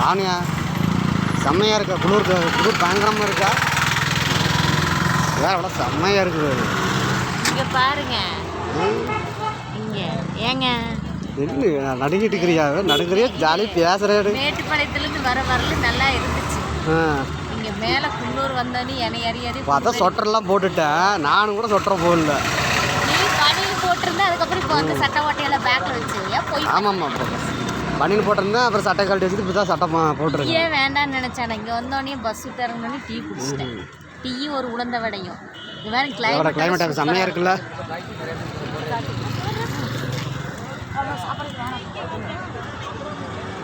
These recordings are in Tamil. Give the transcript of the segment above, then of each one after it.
ராணியா செம்மையாக இருக்கா? குளிர் குளிர் பயங்கரமாக இருக்கா? வேற எவ்வளோ செம்மையாக இருக்குது இங்க பாருங்க. இங்க. ஏங்க? என்ன நடுங்கிட்டு இருக்கிறியா? நடுங்கிறியா? ஜாலியாக பேசுகிறேன் மேட்டுப்பாளையத்துல இருந்து வர வரல நல்லா இருந்துச்சு. இங்க மேல குன்னூர் வந்தோடனே என்னை அறி அறி பார்த்தா சொட்டர்லாம் போட்டுட்டேன். நானும் கூட சொட்டர் போடல. நீ பனியில் போட்டிருந்த அதுக்கப்புறம் இப்போ அந்த சட்டை ஓட்டையெல்லாம் பேக்கில் வச்சு ஏன் போய் ஆமாம்மா பனியன் போட்டிருந்தேன் அப்புறம் சட்டை கழட்டி வச்சுட்டு இப்போ தான் சட்டை போட்டிருக்கேன். வேண்டாம்னு நினைச்சானே? இங்க வந்தோடனே பஸ் விட்டு இறங்கினோடனே டீ குடிச்சிட்டேன். டீயும் ஒரு உளுந்த வடையும். இது மாதிரி கிளைமேட் கிளைமேட் செம்மையாக இருக்குல்ல.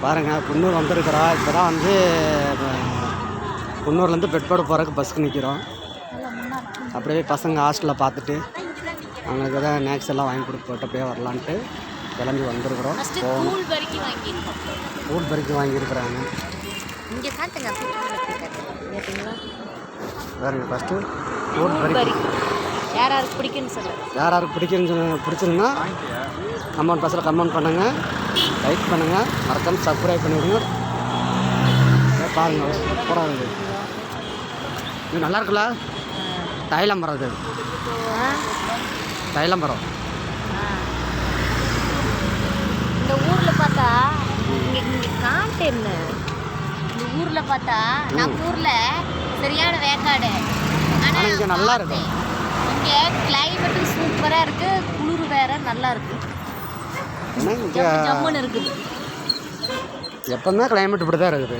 பாருங்க குன்னூர் வந்திருக்கிறோம் இப்போ தான் வந்து குன்னூர்லேருந்து பெட்பாடு போகிறதுக்கு பஸ்க்கு நிற்கிறோம் அப்படியே பசங்க ஹாஸ்டலில் பார்த்துட்டு அவங்களுக்கு தான் ஸ்நாக்ஸ் எல்லாம் வாங்கி கொடுத்து போட்டு அப்படியே வரலான்ட்டு. கிளம்பி வந்திருக்கிறோம். கூழ் வரைக்கும் வாங்கியிருக்கோம். ஊர் பறிக்கு வாங்கியிருக்கிறாங்க. இங்கே காட்டுங்க பாருங்க. ஃபஸ்ட்டு பறிக்கு வரைக்கும் யார் யாருக்கு பிடிக்குன்னு சொல்லு யார் யாருக்கு பிடிக்குன்னு சொன்ன- பிடிச்சிருந்தா கமெண்ட் பாக்ஸில் கமெண்ட் பண்ணுங்கள் லைக் பண்ணுங்கள் மறக்காம சப்ஸ்கிரைப் பண்ணிடுங்க. இதோ பாருங்க சூப்பராக இருக்குது இது நல்லா இருக்குல்ல? தைலம்பரம் இது ஆ. தைலம்பரம் இந்த ஊர்ல பார்த்தா இங்க இங்க காட்டு என்ன? இந்த ஊர்ல பார்த்தா நம்ம ஊர்ல சரியான வேக்காடு. ஆனா ஆனா இங்க நல்லா இருக்கு. இங்க கிளைமேட் சூப்பரா இருக்கு குளிர் வேற நல்லா இருக்கு. ஏன்னா இங்கே ஜம்மு ஜம்முன்னு இருக்குது. எப்போவுமே கிளைமேட் இப்படி தான் இருக்குது.